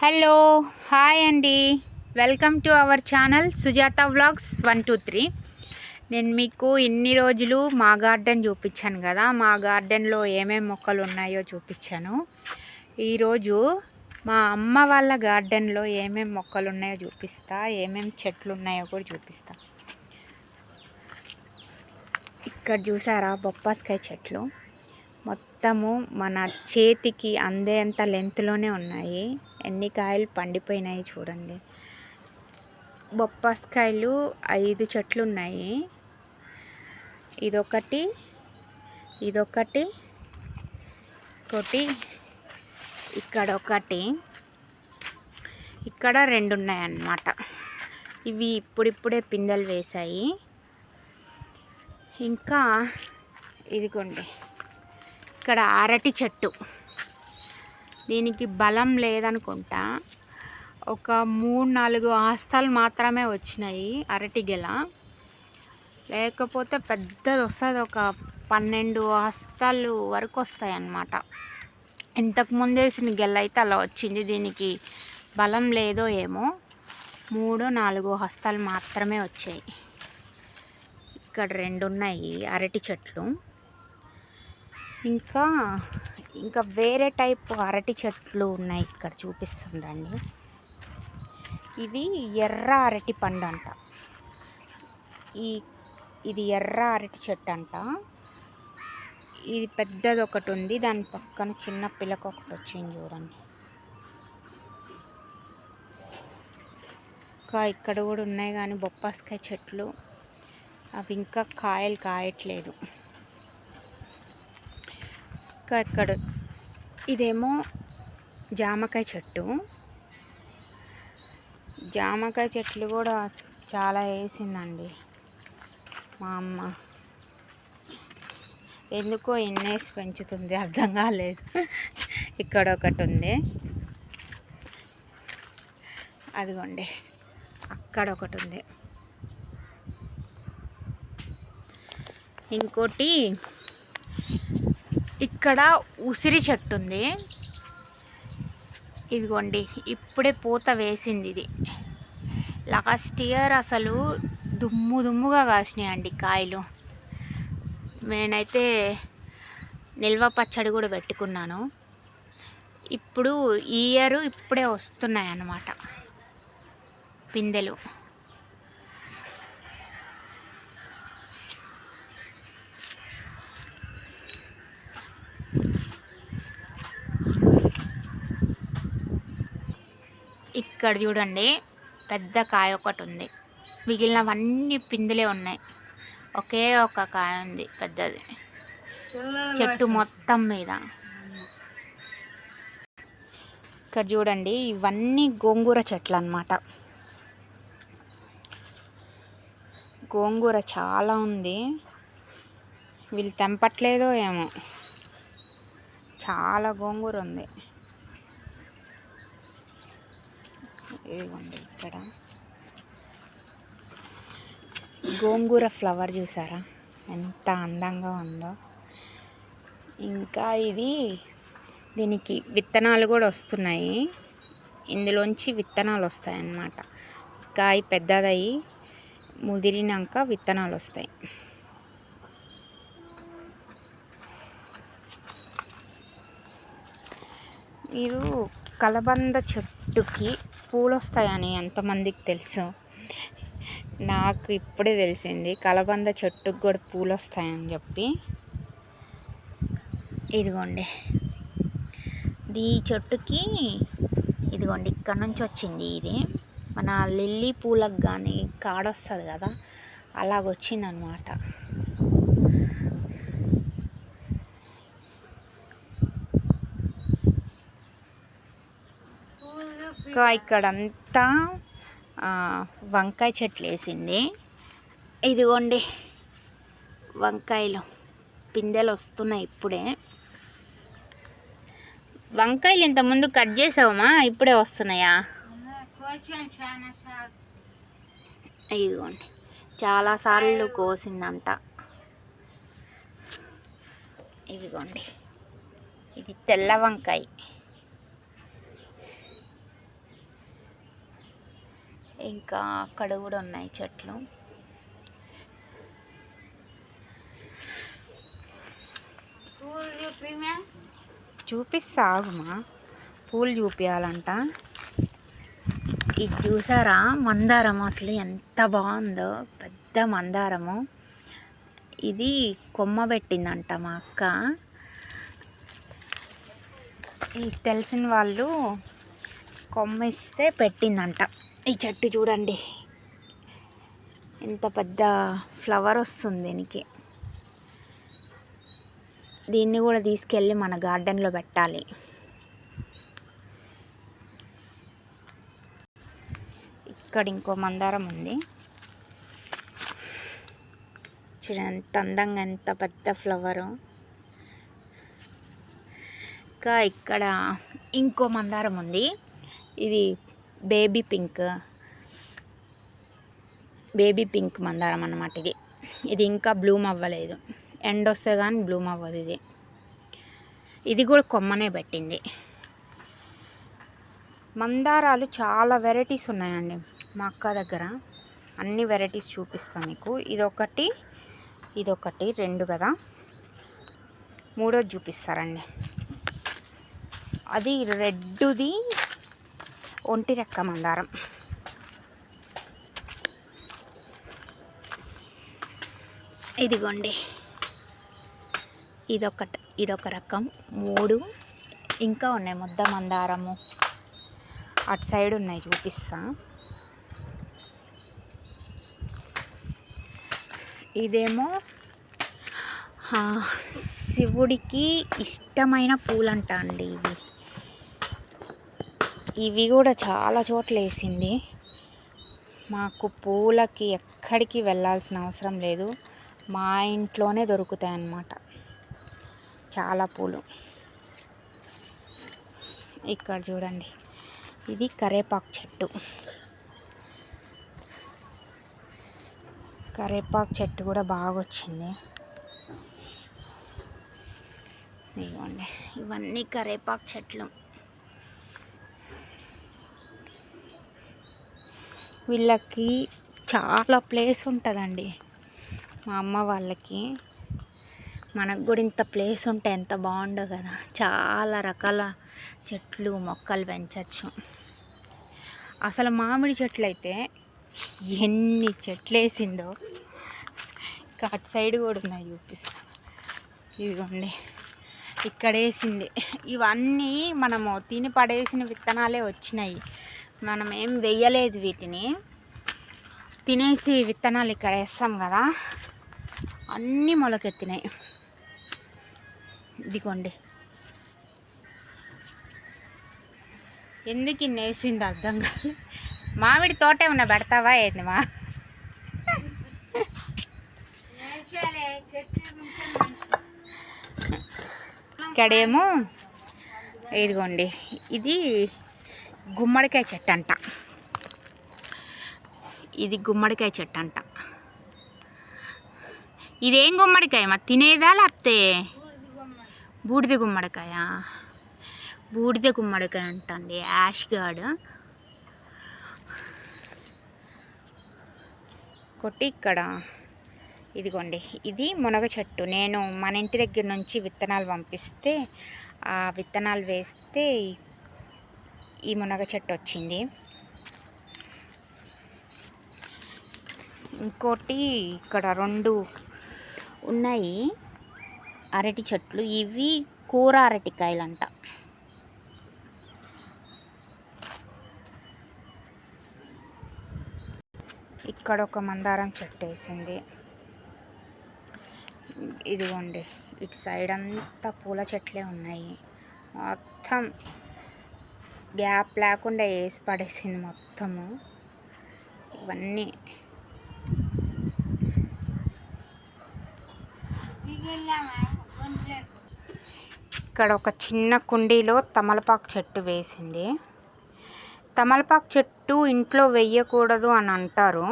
Hello hi అండి. Welcome to our channel Sujatha vlogs one two three. నేను మీకు ఇన్ని రోజులు మా గార్డెన్ చూపించాను కదా మా గార్డెన్లో ఏమేమి మొక్కలు ఉన్నాయో చూపించాను. ఈరోజు మా అమ్మ వాళ్ళ గార్డెన్లో ఏమేమి మొక్కలు ఉన్నాయో చూపిస్తా ఏమేమి చెట్లు ఉన్నాయో కూడా చూపిస్తా. ఇక్కడ చూసారా బొప్పాస్కాయ చెట్లు? మొత్తము మన చేతికి అందేంత లెంత్లోనే ఉన్నాయి. ఎన్ని కాయలు పండిపోయినాయి చూడండి. బొప్పాస్కాయలు ఐదు చెట్లు ఉన్నాయి ఇదొకటి ఇదొకటి ఒకటి ఇక్కడ ఒకటి ఇక్కడ రెండు ఉన్నాయన్నమాట ఇవి ఇప్పుడిప్పుడే పిందెలు వేశాయి. ఇంకా ఇదిగోండి. ఇక్కడ అరటి చెట్టు. దీనికి బలం లేదనుకుంటా. ఒక మూడు నాలుగు ఆస్తాలు మాత్రమే వచ్చినాయి అరటి గెల. లేకపోతే పెద్దది వస్తుంది ఒక పన్నెండు ఆస్తాలు వరకు వస్తాయి అన్నమాట వేసిన గెల అయితే అలా వచ్చింది. దీనికి బలం లేదో ఏమో మూడు నాలుగు హస్తాలు మాత్రమే వచ్చాయి. ఇక్కడ రెండు ఉన్నాయి అరటి చెట్లు. ఇంకా ఇంకా వేరే టైప్ అరటి చెట్లు ఉన్నాయి ఇక్కడ చూపిస్తుండండి ఇది ఎర్ర అరటి పండు అంట. ఈ ఇది ఎర్ర అరటి చెట్టు అంట. ఇది పెద్దది ఒకటి ఉంది దాని పక్కన చిన్న పిల్లక ఒకటి వచ్చింది చూడండి. ఇంకా ఇక్కడ కూడా ఉన్నాయి కానీ బొప్పాస్కాయ చెట్లు. అవి ఇంకా కాయలు కాయట్లేదు. ఇంకా ఇక్కడ ఇదేమో జామకాయ చెట్టు. జామకాయ చెట్లు కూడా చాలా వేసిందండి మా అమ్మ. ఎందుకో ఎన్నేసి పెంచుతుంది అర్థం కాలేదు. ఇక్కడ ఒకటి ఉంది. అదిగోండి అక్కడ ఒకటి ఉంది. ఇంకోటి ఇక్కడ ఉసిరి చెట్టు ఉంది. ఇదిగోండి ఇప్పుడే పూత వేసింది ఇది. లాస్ట్ ఇయర్ అసలు దుమ్ము దుమ్ముగా కాసినాయండి కాయలు. నేనైతే నిల్వ పచ్చడి కూడా పెట్టుకున్నాను. ఇప్పుడు ఈ ఇయర్ ఇప్పుడే వస్తున్నాయి అన్నమాట పిందెలు. ఇక్కడ చూడండి పెద్ద కాయ ఒకటి ఉంది. మిగిలినవన్నీ పిందులే ఉన్నాయి. ఒకే ఒక కాయ ఉంది పెద్దది. చెట్టు మొత్తం మీద. ఇక్కడ చూడండి ఇవన్నీ గోంగూర చెట్లు అన్నమాట గోంగూర చాలా ఉంది. వీళ్ళు తెంపట్లేదో ఏమో. చాలా గోంగూర ఉంది. ఇదిగోండి ఇక్కడ. గోంగూర ఫ్లవర్ చూసారా? ఎంత అందంగా ఉందో. ఇంకా ఇది దీనికి విత్తనాలు కూడా వస్తున్నాయి. ఇందులోంచి విత్తనాలు వస్తాయి అన్నమాట కాయ పెద్దదయ్యి ముదిరినాక విత్తనాలు వస్తాయి. మీరు కలబంద చెట్టుకి పూలు వస్తాయని ఎంతమందికి తెలుసు? నాకు ఇప్పుడే తెలిసింది కలబంద చెట్టుకు కూడా పూలు వస్తాయని చెప్పి. ఇదిగోండి. ఈ చెట్టుకి ఇదిగోండి ఇక్కడ నుంచి వచ్చింది ఇది. మన లిల్లీ పూలకు కానీ కాడొస్తుంది కదా అలాగొచ్చిందనమాట. ఇంకా ఇక్కడంతా వంకాయ చెట్లు వేసింది ఇదిగోండి వంకాయలు పిందెలు వస్తున్నాయి ఇప్పుడే. వంకాయలు ఇంతకుముందు కట్ చేసావమ్మా ఇప్పుడే వస్తున్నాయా? ఇదిగోండి చాలాసార్లు కోసిందంట. ఇదిగోండి ఇది తెల్ల వంకాయ. ఇంకా అక్కడ కూడా ఉన్నాయి చెట్లు. చూపిస్తా ఆగుమా? పూలు చూపించాలంట ఇది చూసారా? మందారం అసలు ఎంత బాగుందో. పెద్ద మందారము. ఇది కొమ్మ పెట్టిందంట మా అక్క. ఇది తెలిసిన వాళ్ళు కొమ్మ ఇస్తే పెట్టిందంట. ఈ చెట్టు చూడండి. ఎంత పెద్ద ఫ్లవర్ వస్తుంది దీనికి. దీన్ని కూడా తీసుకెళ్ళి మన గార్డెన్లో పెట్టాలి. ఇక్కడ ఇంకో మందారం ఉంది. చూడండి ఎంత అందంగా ఎంత పెద్ద ఫ్లవరు. ఇంకా ఇక్కడ ఇంకో మందారం ఉంది. ఇది బేబీ పింక్. బేబీ పింక్ మందారం అన్నమాట ఇది. ఇది ఇంకా బ్లూమ్ అవ్వలేదు. ఎండ్ వస్తే కానీ బ్లూమ్ అవ్వదు ఇది. ఇది కూడా కొమ్మనే పెట్టింది. మందారాలు చాలా వెరైటీస్ ఉన్నాయండి మా అక్క దగ్గర. అన్ని వెరైటీస్ చూపిస్తాను మీకు. ఇదొకటి ఇదొకటి రెండు కదా. మూడోది చూపిస్తారండి. అది రెడ్డుది ఒంటి రెక్క మందారం. ఇదిగోండి. ఇదొక ఇదొక రకం. మూడు ఇంకా ఉన్నాయి ముద్ద మందారము. అటు సైడ్ ఉన్నాయి చూపిస్తా. ఇదేమో శివుడికి ఇష్టమైన పూలంట అండి ఇవి. ఇవి కూడా చాలా చోట్ల వేసింది మాకు పూలకి ఎక్కడికి వెళ్ళాల్సిన అవసరం లేదు. మా ఇంట్లోనే దొరుకుతాయి అన్నమాట చాలా పూలు. ఇక్కడ చూడండి. ఇది కరేపాకు చెట్టు. కరేపాకు చెట్టు కూడా బాగా వచ్చింది ఇదిగోండి. ఇవన్నీ కరేపాకు చెట్లు. వీళ్ళకి చాలా ప్లేస్ ఉంటుందండి. మా అమ్మ వాళ్ళకి. మనకు కూడా ఇంత ప్లేస్ ఉంటే ఎంత బాగుండో కదా. చాలా రకాల చెట్లు మొక్కలు పెంచవచ్చు అసలు మామిడి చెట్లు అయితే ఎన్ని చెట్లు వేసిందో ఇంకా అటు సైడ్ కూడా ఉన్నాయి చూపిస్తా. ఇదిగోండి. ఇక్కడ వేసింది ఇవన్నీ మనము తిని పడేసిన విత్తనాలే వచ్చినాయి. మనం ఏం వెయ్యలేదు వీటిని. తినేసి విత్తనాలు ఇక్కడ వేస్తాం కదా. అన్నీ మొలకెత్తినాయి. ఇదిగోండి. ఎందుకు ఇన్ని వేసింది అర్థం కాదు మామిడి తోట ఏమన్నా పెడతావా ఏంది మా? ఇక్కడేమో ఇదిగోండి. ఇది గుమ్మడికాయ చెట్టు అంట. ఇది గుమ్మడికాయ చెట్టు అంట. ఇదేం గుమ్మడికాయ మా తినేదా లేకపోతే బూడిద గుమ్మడికాయ? బూడిద గుమ్మడికాయ అంటండి యాష్ గార్డ్ కొట్టి ఇక్కడ ఇదిగోండి ఇది మునగ చెట్టు. నేను మన ఇంటి దగ్గర నుంచి విత్తనాలు పంపిస్తే ఆ విత్తనాలు వేస్తే ఈ మునగ చెట్టు వచ్చింది. ఇంకోటి ఇక్కడ రెండు ఉన్నాయి. అరటి చెట్లు. ఇవి కూర అరటికాయలంట. ఇక్కడ ఒక మందారం చెట్టు వేసింది. ఇదిగోండి. ఇటు సైడ్ అంతా పూల చెట్లే ఉన్నాయి. మొత్తం గ్యాప్ లేకుండా వేసి పడేసింది మొత్తము. ఇవన్నీ. ఇక్కడ ఒక చిన్న కుండీలో తమలపాకు చెట్టు వేసింది. తమలపాకు చెట్టు ఇంట్లో వెయ్యకూడదు అని అంటారు.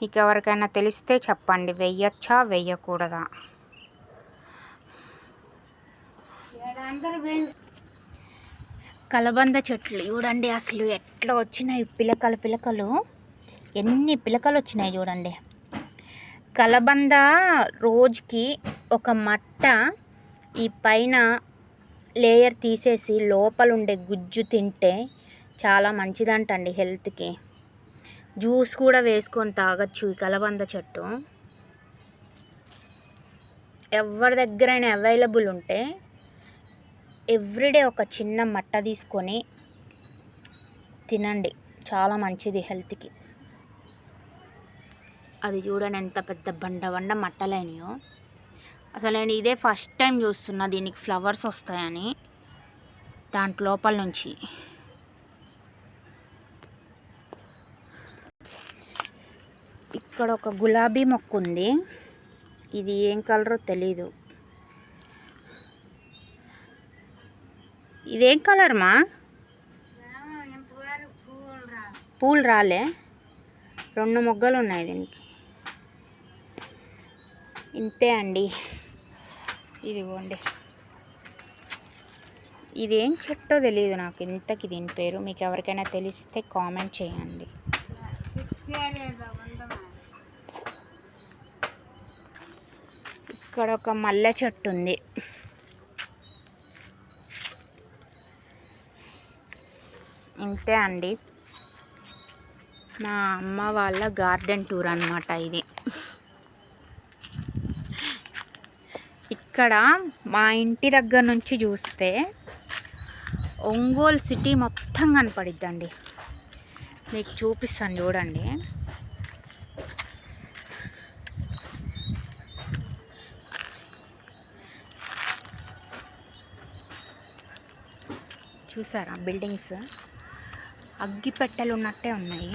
మీకు ఎవరికైనా తెలిస్తే చెప్పండి వెయ్యొచ్చా వెయ్యకూడదా కలబంద చెట్లు. చూడండి అసలు ఎట్లా వచ్చినాయి పిలకలు పిలకలు. ఎన్ని పిలకలు వచ్చినాయి చూడండి. కలబంద రోజుకి ఒక మట్ట ఈ పైన లేయర్ తీసేసి లోపల ఉండే గుజ్జు తింటే చాలా మంచిదంటండి హెల్త్కి. జ్యూస్ కూడా వేసుకొని తాగొచ్చు ఈ కలబంద చెట్టు. ఎవరి దగ్గరైనా అవైలబుల్ ఉంటే ఎవ్రీడే ఒక చిన్న మట్ట తీసుకొని తినండి. చాలా మంచిది హెల్త్కి. అది చూడండి ఎంత పెద్ద బండ బండ మట్టలైనయో. అసలు నేను ఇదే ఫస్ట్ టైం చూస్తున్నా దీనికి ఫ్లవర్స్ వస్తాయని. దాంట్ లోపల నుంచి. ఇక్కడ ఒక గులాబీ మొక్క ఉంది ఇది ఏం కలరో తెలీదు. ఇదేం కలర్ మా? పూలు రాలే. రెండు మొగ్గలు ఉన్నాయి దీనికి. ఇంతే అండి. ఇదిగోండి. ఇదేం చెట్టో తెలియదు నాకు ఇంతకి దీని పేరు. మీకు ఎవరికైనా తెలిస్తే కామెంట్ చేయండి. ఇక్కడ ఒక మల్లె చెట్టు ఉంది. ఇంతే అండి మా అమ్మ వాళ్ళ గార్డెన్ టూర్ అనమాట ఇది. ఇక్కడ మా ఇంటి దగ్గర నుంచి చూస్తే ఒంగోలు సిటీ మొత్తం కనపడిద్దండి. మీకు చూపిస్తాను చూడండి. చూసారా బిల్డింగ్స్? అగ్గిపెట్టెలు ఉన్నట్టే ఉన్నాయి.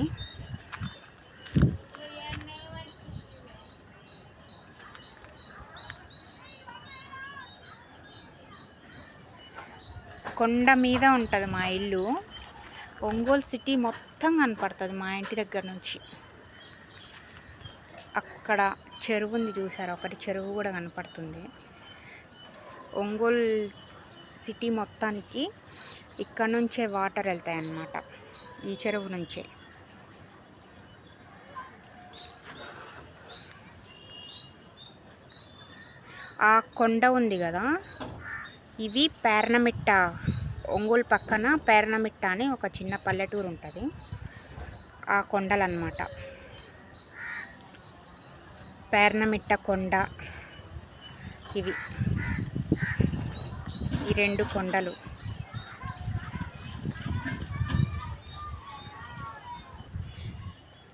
కొండ మీద ఉంటుంది మా ఇల్లు. ఒంగోలు సిటీ మొత్తం కనపడుతుంది మా ఇంటి దగ్గర నుంచి. అక్కడ చెరువు ఉంది చూసారు? ఒకటి చెరువు కూడా కనపడుతుంది. ఒంగోలు సిటీ మొత్తానికి ఇక్కడ నుంచే వాటర్ వెళ్తాయి అన్నమాట ఈ చెరువు నుంచే. ఆ కొండ ఉంది కదా ఇవి పేర్నమిట్ట ఒంగోలు పక్కన పేర్నమిట్ట అని ఒక చిన్న పల్లెటూరు ఉంటుంది. ఆ కొండలు అన్నమాట పేర్నమిట్ట కొండ ఇవి. ఈ రెండు కొండలు.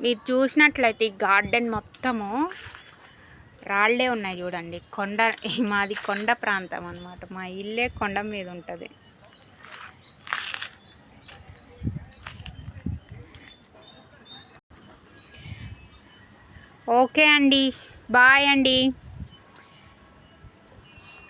మీరు చూసినట్లయితే ఈ గార్డెన్ మొత్తము రాళ్ళే ఉన్నాయి చూడండి. కొండ మాది కొండ ప్రాంతం అన్నమాట. మా ఇల్లే కొండ మీద ఉంటుంది. ఓకే అండి. బాయ్ అండి.